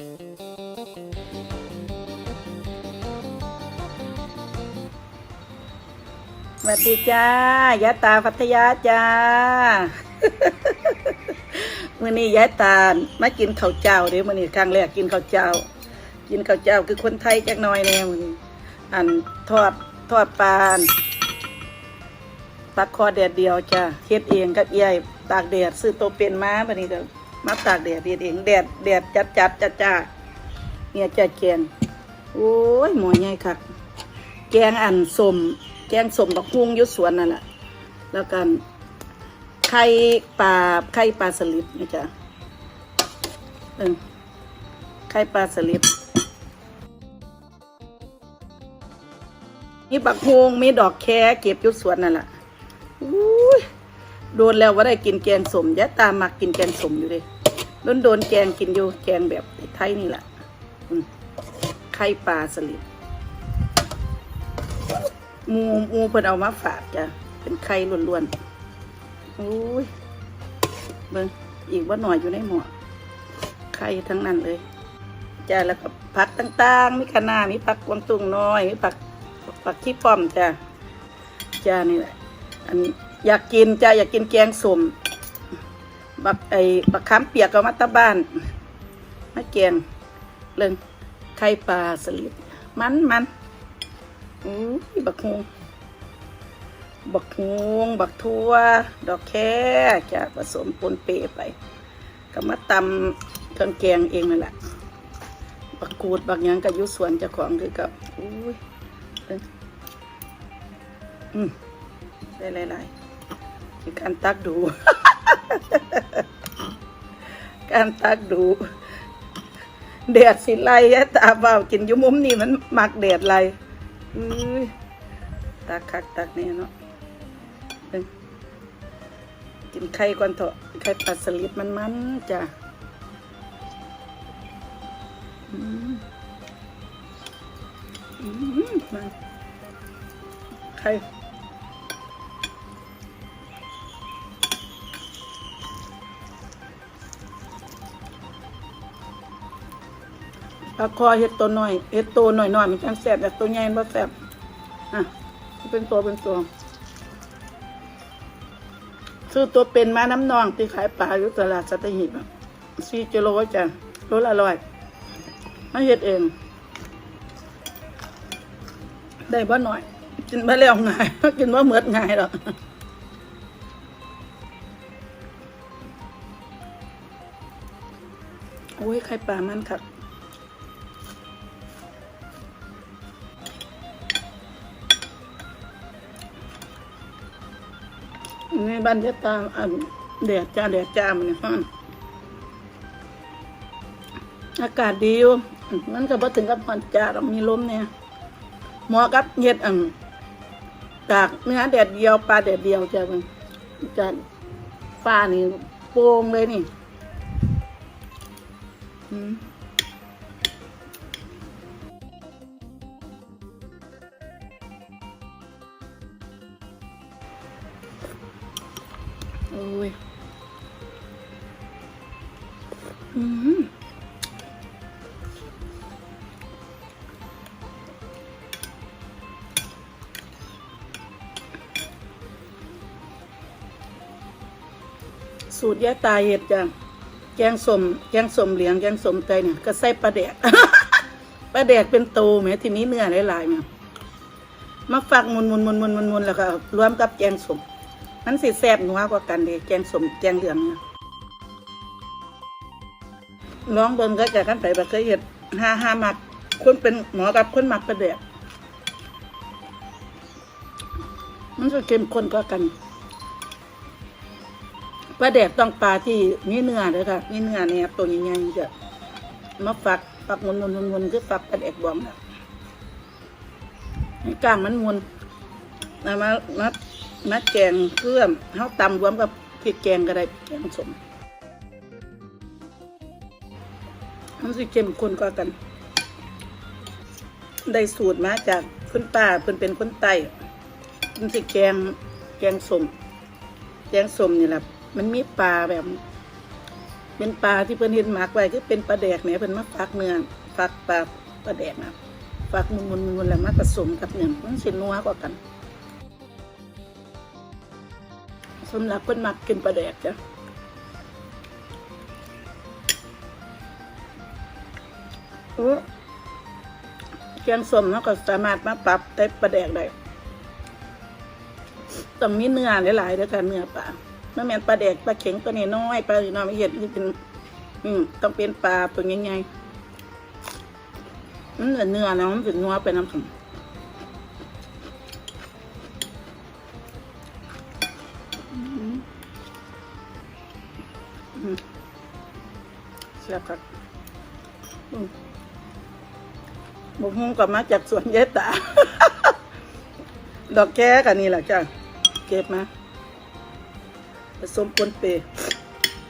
สวัสดีจ้ายะตาพัทยาจ้ามื่อนี้ยายตามากินข้าวเจ้าเด้มื่อนี้ครั้งแรกกินข้าวเจ้า กินข้าวเจ้าคือคนไทยจักหน่อยแน่มื่อนี้อันทอดทอดปลาปลาคอแดดเดียวจ้าเฮ็ดเองกับเอี้ยตากแดดซื้อตัวเป็นมาบัดนี้ก็ มาตากแดดเฮ็ดเองแดดแดดจัดจัดจ้าจ้าเนี่ยจ้าแกงโอ้ยหมอใหญ่คักแกงอันสมแกงสมบักฮุงยุสวนนั่นแหละแล้วกันไข่ปลาไข่ปลาสลิดนะจ๊ะเออไข่ปลาสลิดมีบักฮุงมีดอกแคเก็บยุสวนนั่นแหละอุ้ โดนแล้วว่าได้กินแกงสมยะตามมักกินแกงสมอยู่เลยโดนโดนแกงกินอยู่แกงแบบไทยนี่แหละไข่ปลาสลิดมูมูเพิ่นเอามาฝากจ้ะเป็นไข่ล้วนๆโอ้ยเบิ่งอีกว่าหน่อยอยู่ในหม้อไข่ทั้งนั้นเลยจ้ะแล้วก็ผักต่างๆมีคะน้ามีผักกวางตุ้งน้อยมีผักผักขี้ป้อมจ้ะจ้านี่แหละอัน อยากกินจ้ะอยากกินแกงส้มบักไอ้บักขามเปียกเอามาตะบ้านมาแกงเรื่องไข่ปลาสลิดมันมันๆอือบักฮวงบักฮวงบักทั่ว ดอกแค่จะผสมปนเปไปก็มาตำเครื่องแกงเองนั่นแหละบักกูดบักยังกับยุสวนเจ้าของคือกับอุ้ยเอิ้นอืมได้หลายๆ การตักดู การตักดูแดดสิไล่ตาเบากินยุมุมนี่มันมักแดดไล่อุ้ยตักคักตักเนี่ยเนาะเบิ่งกินไข่ก่อนเถอะไข่ปลาสลิดมันมันจ้ะอืมอืมไข่ ปลาคอเห็ดตัวน้อยเห็ดตัวน้อยๆมันจังแซ่บแบบตัวใหญ่บ่แซ่บอะเป็นตัวเป็นตัวซื้อตัวเป็นมาน้ำนองที่ขายปลาอยู่ตลาดสัตหีบสี่กิโลจ้ะโลละร้อยมาเห็ดเอง ได้บ่หน่อย กินมาแล้วง่ายกินว่เหมือดง่ายหรอกโอ้ยไข่ปลามันคัก ในบ้านยะตามอันแดดจ้าแดดจ้ามันนี่ฮอนอากาศดีอยู่มันก็บ่ถึงกับฮ้อนจ้าเรามีลมเนี่ยหมาะกับเฮ็ดอันตากเนื้อแดดเดียวปลาแดดเดียวจ้ามันจ้าฟ้านี่โปร่งเลยนี่อืม ยอืมสูตรยายตาเห็ดจ้ะแกงสมแกงสมเหลียงแกงสมไตเนี่ย ก็ใส่ปลาแดก ปลาแดกเป็นโตแหมทีนี้เนื้อหลายๆเนี่ยมาฝักมุนมุนมุนมุนมุนมุนแล้วก็รวมกับแกงสม มันสิแซ่บนัวกว่ากันเด้แกงสมแกงเหลืองนะลองเบิ่งก็จะกันไปบ่เคยเห็ดห้าห้ามักคนเป็นหมอกับคนมักประเดกมันจะเข้มข้นกว่ากันปลาแดกต้องปลาที่มีเนื้อเลยค่ะมีเนื้อเนี่ยตัวใหญ่ๆจะมาฝักฝักมุนมุนมุนมุนคือฝักปลาแดกบองนะกล้างมันมุนเอามามา มาแกงเกลือมเฮาตำรวมกับพริกแกงก็ได้แกงสมมันสิเข้มข้นกว่ากัน ได้สูตรมาจากคุณป้าเพิ่นเป็นคนใต้มันสิแกงแกงสมแกงสมนี่แหละมันมีปลาแบบ เป็นปลาที่เพิ่นเห็นหมักไว้คือเป็นปลาแดกแหมเพิ่นมาฟักเนื้อฟักปลาปลาแดกนะฟักมุนๆๆแล้วมาผสมกับเนื้อมันสินัวกว่ากัน สำหรับคนมักกินปลาแดกจ้ะโอ้แกงส้มเราก็สามารถมาปรับแต่ปลาแดกได้ต้องมีเนื้อหลายๆเด้วยค่ะเนื้อปลาไม่แม่นปลาแดกปลาเข็งตัวนี้น้อยปลาอื่นน้อยไม่เห็นคือเป็น อืมต้องเป็นปลาตัวใหญ่ๆมันเหนือเนื้อนะมันถึงนัวไปน้ำผึ้ง อืมแซ่บครับบุกฮงกลับมาจากสวนยายตา ดอกแก้กันนี่แหละจ้ะ เก็บมาผสมปนเป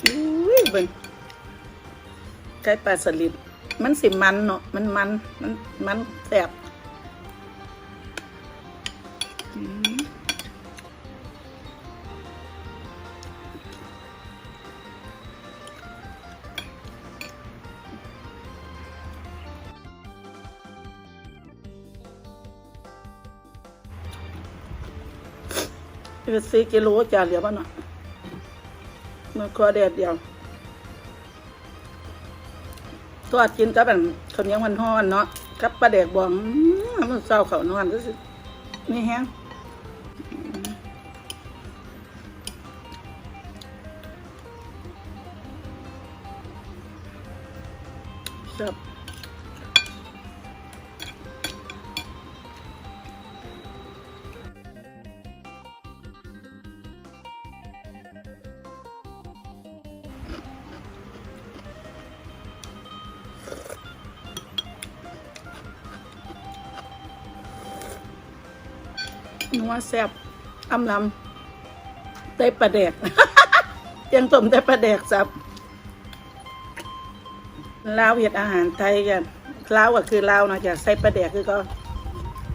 อุ้ยเบิ่งไก่ปลาสลิด มันสิมันเนาะ มันมัน มัน มันแซ่บ เป็นสี่กิโลจ้าเหลือบ้านาะมันคอแดดเดียวทอดกินกับอันข้าวเหนียวมันห้อนเนาะกับปลาแดกบองมันเศร้าเขานอนก็สินี่แฮงครับ นัวแซ่บอำลำได้ปลาแดกยังต้มได้ปลาแดกสับลาวเห็ดอาหารไทยกันลาวก็คือลาวเนาะจากใส่ปลาแดกคือก็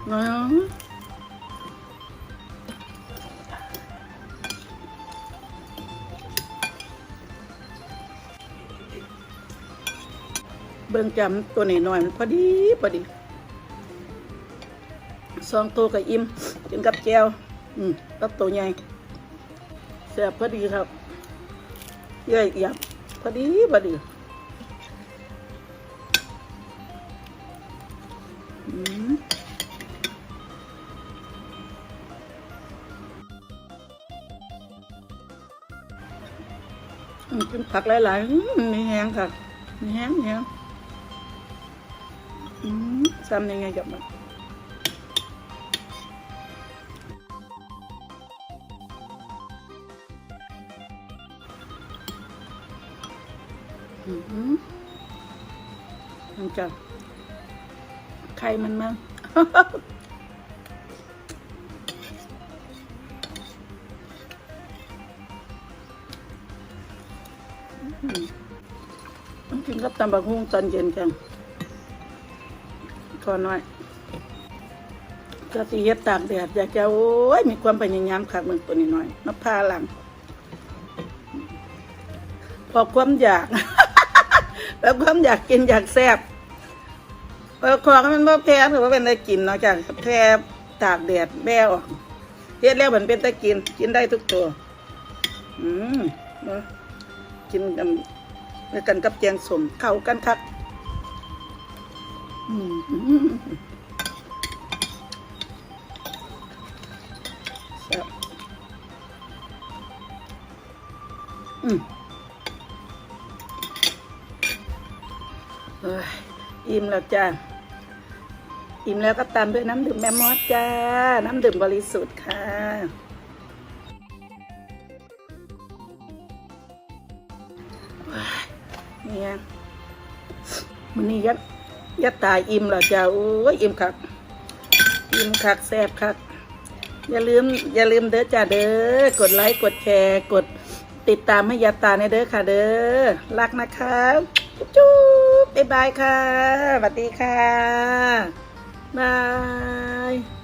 เนาะเบิ่งจำตัวนี้หน่อยมันพอดี พอดีสองตัวกับอิ่ม กินกับแก้วอืมกับตัวใหญ่แซ่บพอดีครับเย่อยเอียบพอดีพอดีอืมอืมกินผักหลายๆอืมมีแห้งค่ะมีแห้งมีแห้งอืมซ้ำยังไงกับมัน มันจะไข่มันมั้งต้องกินกับตำบักหุ่งตอนเย็นกันก่อนหน่อยก็สีเฮ็ดตากแดดอยากจะโอ้ย มีความพยายามขักมันตัวนี้หน่อยมาพาหลัง พอความอยาก แล้วความอยากกินอยากแซ่บเออของมันบ่แพ้ถือว่าเป็นได้กินเนาะจากแพ้ตากแดดแม่ออกเฮ็ดแล้วเหมันเป็นได้กิน กินได้ทุกตัว อืมนะกินกันกันกับแกงสมเข้ากันคักอืมอืม อิ่มแล้วจ้าอิ่มแล้วก็ตามด้วยน้ำดื่มแม่มอสจ้า น้ำดื่มบริสุทธิ์ค่ะว้าเนี่ยมันนี้ยัดยัดตายอิ่มแล้วจ้าโอ้ยอิ่มคักอิ่มคักแซ่บคักอย่าลืม อย่าลืมเด้อจ้าเด้อกดไลค์กดแชร์ กดติดตามให้ยาตาในเด้อค่ะเด้อรักนะคะจุ๊บ บ๊ายบายค่ะสวัสดีค่ะบาย